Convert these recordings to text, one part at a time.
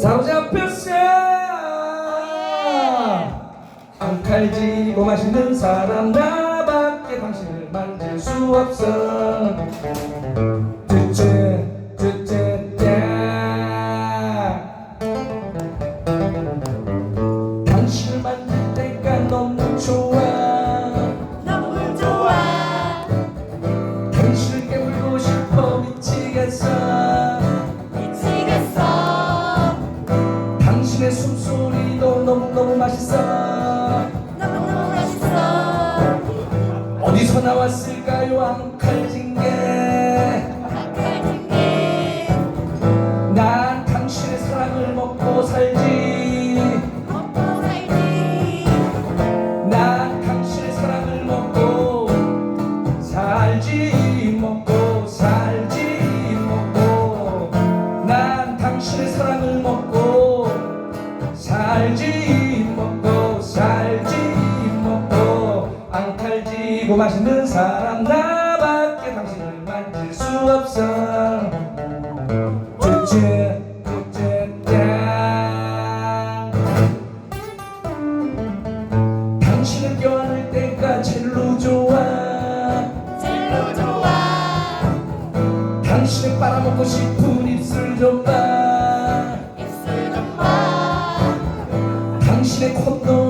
사로잡혔어 안 칼지고 맛있는 사람 나밖에 당신을 만질 수 없어 어디서 나왔을까요? 앙칼진 아까진 게 난 당신의 사랑을 먹고 살지. 먹고 살지. 난 당신의 사랑을 먹고 살지 먹고 살지 먹고. 난 당신의 사랑을 먹고 살지 칼지고 맛있는 사람 나밖에 당신을 만질 수 없어. 둘째 둘째 짠 당신을 껴안을 때가 제일로 좋아. 젤로 좋아. 당신을 빨아먹고 싶은 입술 좀봐. 입술 좀봐. 당신의 콧노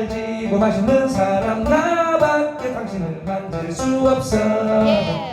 알지 고 맛있는 사람 나밖에 당신을 만질 수 없어. 예.